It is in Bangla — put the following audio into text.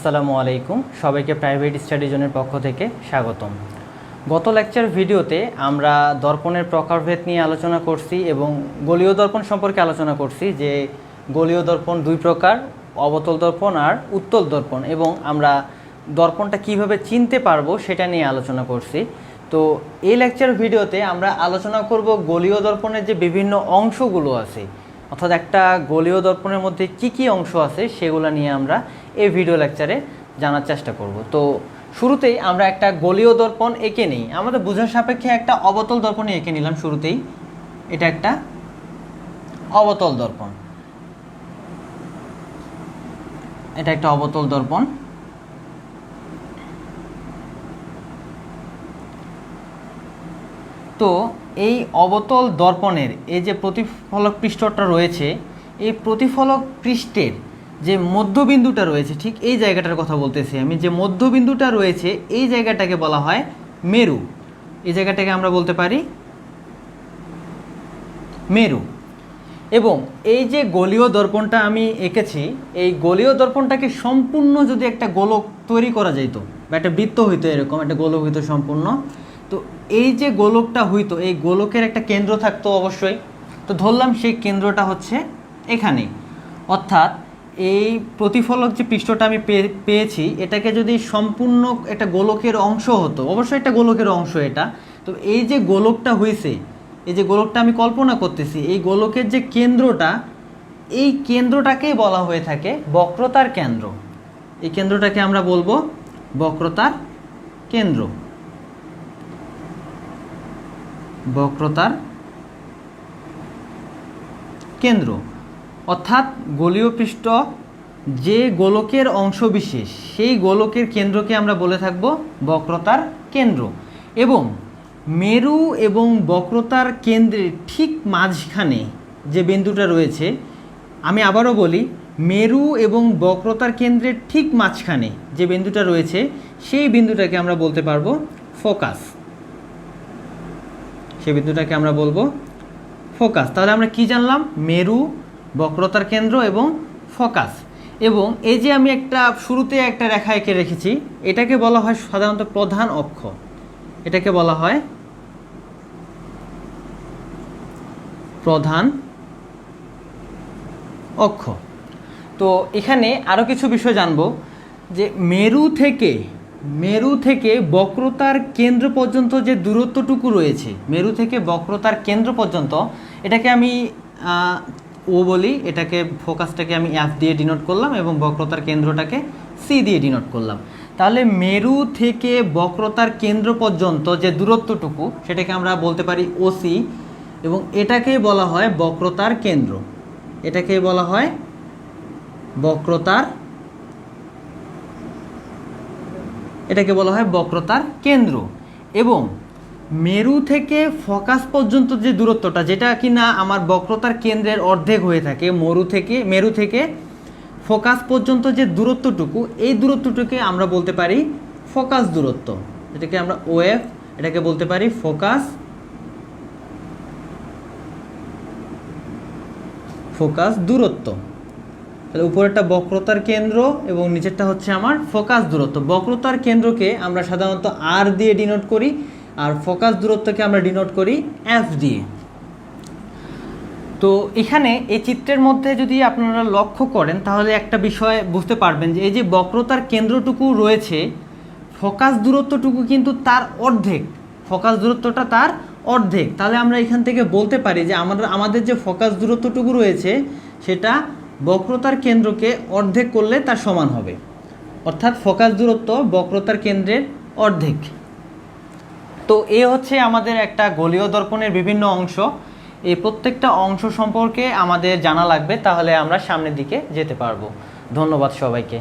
আসসালামু আলাইকুম। সবাইকে প্রাইভেট স্টাডি জোনের পক্ষ থেকে স্বাগতম। গত লেকচার ভিডিওতে আমরা দর্পণের প্রকারভেদ নিয়ে আলোচনা করছি এবং গলীয় দর্পণ সম্পর্কে আলোচনা করছি যে গলীয় দর্পণ দুই প্রকার, অবতল দর্পণ আর উত্তল দর্পণ এবং আমরা দর্পণটা কীভাবে চিনতে পারব সেটা নিয়ে আলোচনা করছি। তো এই লেকচার ভিডিওতে আমরা আলোচনা করব গলীয় দর্পণের যে বিভিন্ন অংশগুলো আছে, অর্থাৎ একটা গলীয় দর্পণের মধ্যে কি কি অংশ আছে সেগুলো নিয়ে আমরা এই ভিডিও লেকচারে জানার চেষ্টা করব। তো শুরুতেই আমরা একটা গলীয় দর্পণ এঁকে নিই। আমাদের বোঝার সাপেক্ষে একটা অবতল দর্পণই এঁকে নিলাম শুরুতেই। এটা একটা অবতল দর্পণ। এটা একটা অবতল দর্পণ। তো এই অবতল দর্পণের এই যে প্রতিফলক পৃষ্ঠটা রয়েছে, এই প্রতিফলক পৃষ্ঠের যে মধ্যবিন্দুটা রয়েছে, ঠিক এই জায়গাটার কথা বলতেছি আমি, যে মধ্যবিন্দুটা রয়েছে, এই জায়গাটাকে বলা হয় মেরু। এই জায়গাটাকে আমরা বলতে পারি মেরু। এবং এই যে গলীয় দর্পণটা আমি এঁকেছি, এই গলীয় দর্পণটাকে সম্পূর্ণ যদি একটা গোলক তৈরি করা যেত বা একটা বৃত্ত হইতো এরকম, একটা গোলক হইতো সম্পূর্ণ, তো এই যে গোলকটা হইতো, এই গোলকের একটা কেন্দ্র থাকতো অবশ্যই। তো ধরলাম সেই কেন্দ্রটা হচ্ছে এখানে। অর্থাৎ এই প্রতিফলক যে পৃষ্ঠটা আমি পেয়ে- পেয়েছি, এটাকে যদি সম্পূর্ণ একটা গোলকের অংশ হতো, অবশ্যই একটা গোলকের অংশ এটা, তো এই যে গোলকটা হয়েছে এই যে গোলকটা আমি কল্পনা করতেছি, এই গোলকের যে কেন্দ্রটা, এই কেন্দ্রটাকেই বলা হয়ে থাকে বক্রতার কেন্দ্র। এই কেন্দ্রটাকে আমরা বলব বক্রতার কেন্দ্র। বক্রতার কেন্দ্র। অর্থাৎ গোলীয় পৃষ্ঠ যে গোলকের অংশবিশেষ, সেই গোলকের কেন্দ্রকে আমরা বলে থাকব বক্রতার কেন্দ্র। এবং মেরু এবং বক্রতার কেন্দ্রের ঠিক মাঝখানে যে বিন্দুটা রয়েছে, আমি আবারও বলি, মেরু এবং বক্রতার কেন্দ্রের ঠিক মাঝখানে যে বিন্দুটা রয়েছে, সেই বিন্দুটাকে আমরা বলতে পারব ফোকাস। সেই বিন্দুটাকে আমরা বলব ফোকাস। তাহলে আমরা কি জানলাম? মেরু বক্রতার কেন্দ্র এবং ফোকাস। এবং এই যে আমি একটা শুরুতে একটা রেখা এঁকে রেখেছি, এটাকে বলা হয় সাধারণত প্রধান অক্ষ। এটাকে বলা হয় প্রধান অক্ষ। তো এখানে আরও কিছু বিষয় জানব, যে মেরু থেকে মেরু থেকে বক্রতার কেন্দ্র পর্যন্ত যে দূরত্বটুকু রয়েছে, মেরু থেকে বক্রতার কেন্দ্র পর্যন্ত, এটাকে আমি ও বলি এটাকে ফোকাসটাকে আমি এফ দিয়ে ডিনোট করলাম এবং বক্রতার কেন্দ্রটাকে সি দিয়ে ডিনোট করলাম। তাহলে মেরু থেকে বক্রতার কেন্দ্র পর্যন্ত যে দূরত্বটুকু, সেটাকে আমরা বলতে পারি ওসি এবং এটাকেই বলা হয় বক্রতার কেন্দ্র। এটাকেই বলা হয় বক্রতার, এটাকে বলা হয় বক্রতার কেন্দ্র এবং মেরু থেকে ফোকাস পর্যন্ত যে দূরত্বটা, যেটা কি না আমার বক্রতার কেন্দ্রের অর্ধেক হয়ে থাকে, মরু থেকে, মেরু থেকে ফোকাস পর্যন্ত যে দূরত্বটুকু, এই দূরত্বটুকে আমরা বলতে পারি ফোকাস দূরত্ব। এটাকে আমরা ওএফ, এটাকে বলতে পারি ফোকাস ফোকাস দূরত্ব। তাহলে উপরেরটা বক্রতার কেন্দ্র এবং নিচেরটা হচ্ছে আমার ফোকাস দূরত্ব। বক্রতার কেন্দ্রকে আমরা সাধারণত আর দিয়ে ডিনোট করি। আর ফোকাস দূরত্বকে আমরা ডিনোট করি এফ দিয়ে। তো এখানে এই চিত্রের মধ্যে যদি আপনারা লক্ষ্য করেন, তাহলে একটা বিষয় বুঝতে পারবেন যে এই যে বক্রতার কেন্দ্রটুকু রয়েছে, ফোকাস দূরত্বটুকু কিন্তু তার অর্ধেক। ফোকাস দূরত্বটা তার অর্ধেক। তাহলে আমরা এখান থেকে বলতে পারি যে আমাদের আমাদের যে ফোকাস দূরত্বটুকু রয়েছে, সেটা বক্রতার কেন্দ্রকে অর্ধেক করলে তার সমান হবে। অর্থাৎ ফোকাস দূরত্ব বক্রতার কেন্দ্রের অর্ধেক। তো এ হচ্ছে আমাদের একটা গলীয় দর্পণের বিভিন্ন অংশ। এই প্রত্যেকটা অংশ সম্পর্কে আমাদের জানা লাগবে, তাহলে আমরা সামনের দিকে যেতে পারব। ধন্যবাদ সবাইকে।